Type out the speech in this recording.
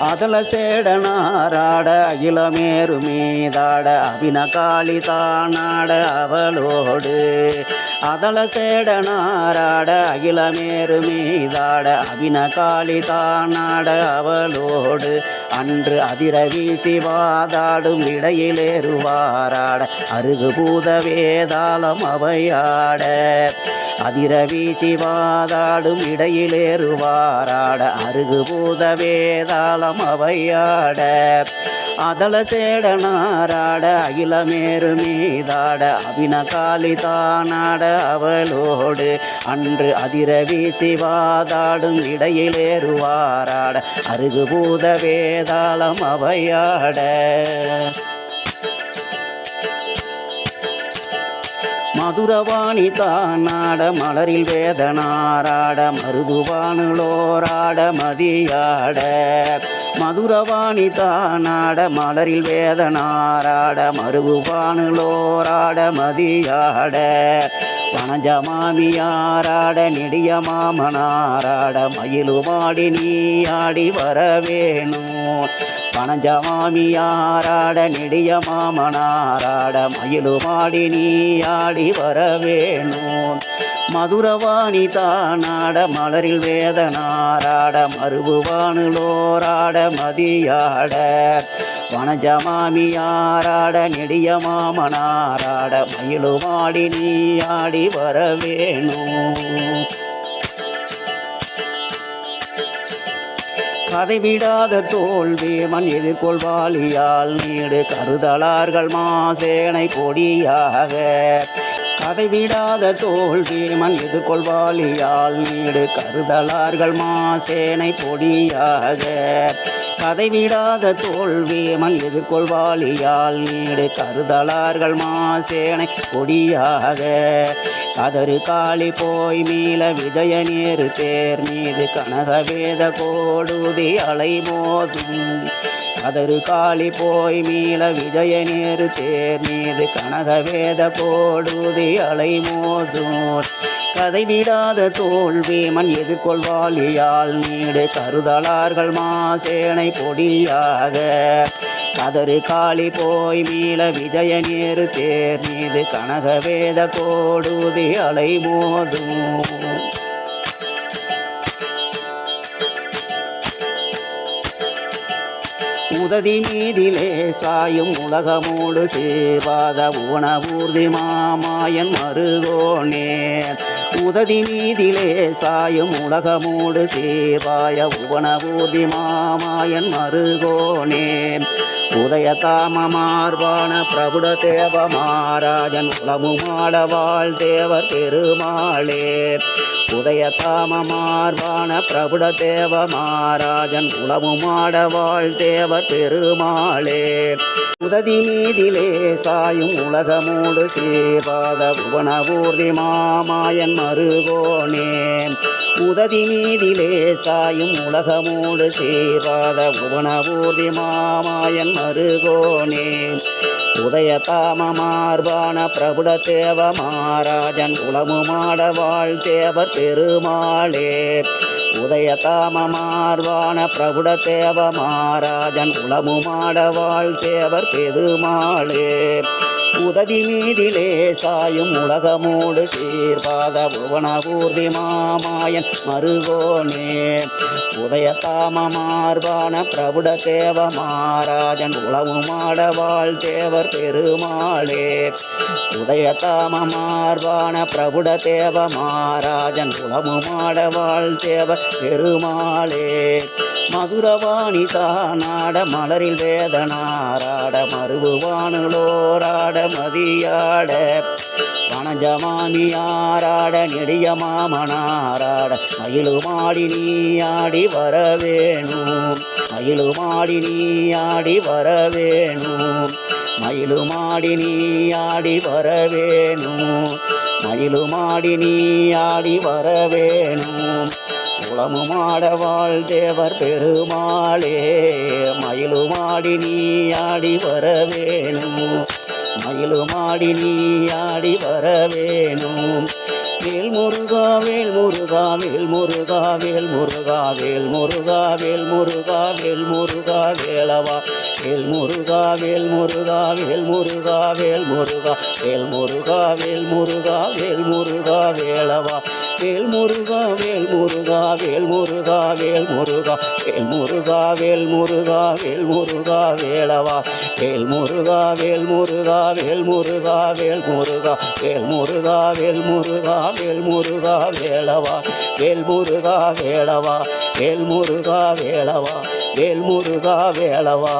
அதல சேடனாராட அகிலமேரு மீதாட அபின காளி தானாட அவளோடு. அதல சேடனாராட அகிலமேரு மீதாட அபின காளி தானாட அவளோடு. அன்று அதிர வீசி வாதாடும் இடையிலேறுவாராட. அருகு பூத வேதாளம் அவையாட. அதிர வீசி வாதாடும் இடையிலேறுவாராட. அருகு பூத வேதாளம் அவையாட. அதல சேடனாராட அகிலமேறு மீதாட அபின காளி தானாட அவளோடு அன்று அதிர வீசி இடையிலேறுவாராட அருகு பூத வேதாளம் அவையாட. மதுரவாணி தானாட மலரில் வேதனாராட மருதுவானுளோராட மதியாட. மதுரவாணி தானாட மலரில் வேதனாராட மருவுபானுலோராட மதியாட வனஜமாமியாராட நெடிய மாமனாராட மயிலுமாடி நீ ஆடி வரவேணும். வனஜமாமியாராட நெடிய மாமனாராட மயிலுமாடி நீ ஆடி வரவேணும். மதுரவாணி தானாட மலரில் வேதனாராட மறுபுவானுலோராட மதியாட. வனஜமாமியாராட நெடிய மாமனாராட மயிலுமாடி நீ ஆடி வரவேணும் கதைவிடாத தோல்வி மண் எதிர்கொள்வாளியால் நீடு கருதலார்கள் மாசேனை கொடியாக. கதைவிடாத தோல்வி வீமன் எதிர்கொள்வாளியால் நீடு கருதலார்கள் மாசேனை பொடியாக. கதை விடாத தோல்வி வீமன் எதிர்கொள்வாளியால் நீடு கருதலார்கள் மாசேனை பொடியாக. கதறு காளி போய் மீள விஜய நேரு தேர் மீது கனகவேத கோடுதி அலைமோதும். கதறு காளி போய் மீள விஜய நேரு தேர் மீது கனகவேத கோடுதி அலை மோதூர் கதை விடாத தோல்வி வீமன் எதிர்கொள்வாளியால் நீடு கருதலார்கள் மாசேனை பொடியாக. கதறு காளி போய் மீள விஜய நேரு தேர் மீது கனகவேத கோடுதி அலை மோதும் உததி மீதிலே சாயும் உலகமோடு சேவாத உணவூர்தி மாமாயன் மருகோனே. உதவி மீதிலே சாயும் உலகமோடு சேவாய உவனவூர்தி மாமாயன் மருகோனே. உதய தாமமார்பான பிரபுட தேவ மாராஜன் உளமுமாடவாள் தேவர் பெருமாளே. உதய தாமமார்பான பிரபுட தேவ மாராஜன் உளமுமாடவாள் தேவர் பெருமாளே. உதவி மீதிலே சாயும் உலகமோடு சேவாத புவனபூர்தி மாமாயன் மருகோனே உதவி மீதிலே சாயும் உலகமோடு சேவாத புவனபூர்தி மாமாயன் மருகோனே உதய தாம மார்பான பிரபுட தேவ மாராஜன் உளமுமாட வாழ் தேவர் பெருமாளே. உதயதாமமார்வான பிரபுட தேவ மாராஜன் உளமுமாட வாழ் தேவர் பெருமாளே. உதவி மீதிலே சாயும் உலகமோடு சீர்பாத புவனபூர்வி மாமாயன் மருகோனே. உதய தாம மார்பான பிரபுட தேவ மாராஜன் உளவுமாட வாழ் தேவர் பெருமாளே. உதய தாம மார்பான பிரபுட தேவ மாராஜன் உளவுமாட வாழ் தேவர் பெருமாளே. மதுரவாணி தானாட மலரில் வேதனாராட மருவுவானுளோராட மதியாட. வனஜமாமியாராட நெடிய மாமனாராட. மயிலுமாடி நீயாடி வரவேணும். மயிலுமாடி நீயாடி வரவேணும். மயிலுமாடி நீயாடி வரவேணும். மயிலுமாடி நீயாடி வரவேணும். குளமுமாட வாழ் தேவர் பெருமாளே. மயிலுமாடி நீ ஆடி வர வேணும் மயிலுமாடி நீ ஆடி வர வேணும் வேல் முருகா வேல் முருகா வேல் முருகா வேல் முருகா வேல் முருகா வேல் முருகா வேல் முருகா வேலவா வேல் முருகா வேல் முருகா வேல் முருகா வேல் முருகா வேல் முருகா வேல் முருகா வேல் முருகா வேலவா வேல் முருகா வேல் முருகா வேல் முருகா வேல் முருகா வேல் முருகா வேல் முருகா வேல் முருகா வேலவா வேல் முருகா வேல் முருகா வேல் முருகா வேல் முருகா வேல் முருகா வேல் முருகா வேல் முருகா வேளவா வேல் முருகா வேளவா வேல் முருகா வேளவா வேல் முருகா வேளவா.